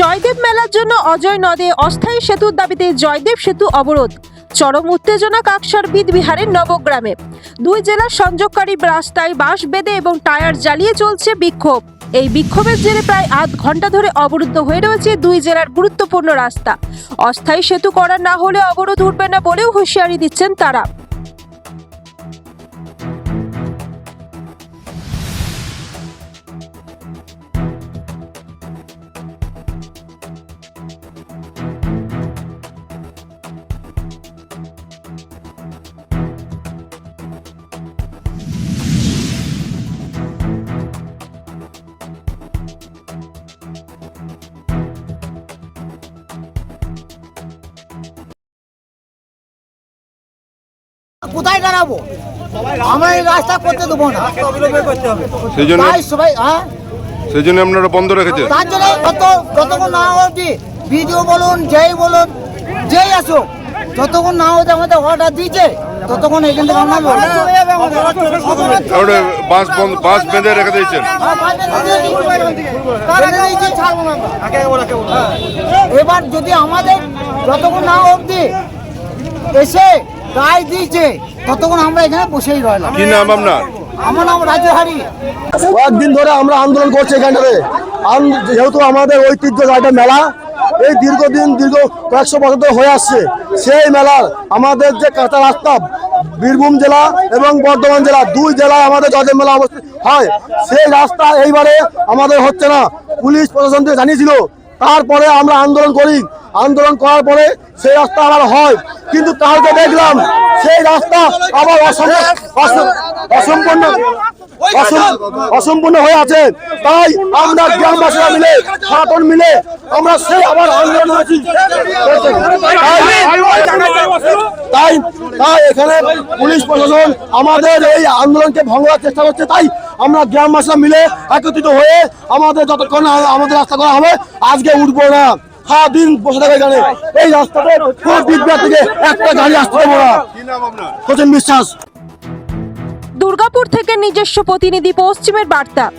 জয়দেব মেলার জন্য অজয় নদে অস্থায়ী সেতুর দাবিতে জয়দেব সেতু অবরোধ। চরম উত্তেজনা কাকসার বিহারের নবগ্রামে। দুই জেলার সংযোগকারী রাস্তায় বাঁশ বেঁধে এবং টায়ার জ্বালিয়ে চলছে বিক্ষোভ। এই বিক্ষোভের জেরে প্রায় আধ ঘণ্টা ধরে অবরুদ্ধ হয়ে রয়েছে দুই জেলার গুরুত্বপূর্ণ রাস্তা। অস্থায়ী সেতু করা না হলে অবরোধ উঠবে না বলেও হুঁশিয়ারি দিচ্ছেন তারা। কোথায় দাঁড়াবো? আমরা এই রাস্তা করতে দেবো না। সেই জন্য তাই সবাই হ্যাঁ? সেই জন্য আপনারা বন্ধ রেখেছে তার জন্য যত যতক্ষণ না অবধি ভিডিও বলুন যেই বলুন যেই আসুক যতক্ষণ না হতে আমাদের অর্ডার দিয়েছে ততক্ষণ এখান থেকে আমরা। বাস বন্ধ বাস বেঁধে রেখে দিয়েছেন। হ্যাঁ। এবার যদি আমাদের যতক্ষণ না অবধি এসে রায় দিয়েছে ততক্ষণ আমরা এখানে বসেই রইলাম। কি নাম আপনার? আমার নাম রাজু হারি। কয়েকদিন ধরে আমরা আন্দোলন করছি এখানটাতে। যেহেতু আমাদের ঐতিহ্য একটা মেলা এই দীর্ঘদিন দীর্ঘ কয়েকশো বছর ধরে হয়ে আসছে। সেই মেলার আমাদের যে কাঁচা রাস্তা বীরভূম জেলা এবং বর্ধমান জেলা দুই জেলায় আমাদের জয়দেব মেলা অবস্থিত হয়। সেই রাস্তা এইবারে আমাদের হচ্ছে না। পুলিশ প্রশাসনকে জানিয়েছিল তারপরে আমরা আন্দোলন করি। আন্দোলন করার পরে সেই রাস্তা আবার হয়। কিন্তু কালকে দেখলাম সেই রাস্তা আবার অসম- অসম- অসম্পূর্ণ অসম- অসম্পূর্ণ হয়ে আছে। তাই আমরা গ্রামবাসীরা মিলে সাতন মিলে আমরা সেই আবার আন্দোলন হয়েছি তাই- তাই এখানে পুলিশ প্রশাসন আমাদের এই আন্দোলনকে ভঙ্গ করার চেষ্টা করছে। তাই আমরা গ্রামবাসীরা মিলে একত্রিত হয়ে আমাদের যতক্ষণ আমাদের রাস্তা করা হবে আজকে উঠবো না। সারাদিন বসে থাকা এখানে। এই রাস্তাতে থেকে একটা গাড়ি আসতে দেবো না। হোসেন বিশ্বাস। দুর্গাপুর থেকে নিজস্ব প্রতিনিধি পশ্চিমের বার্তা।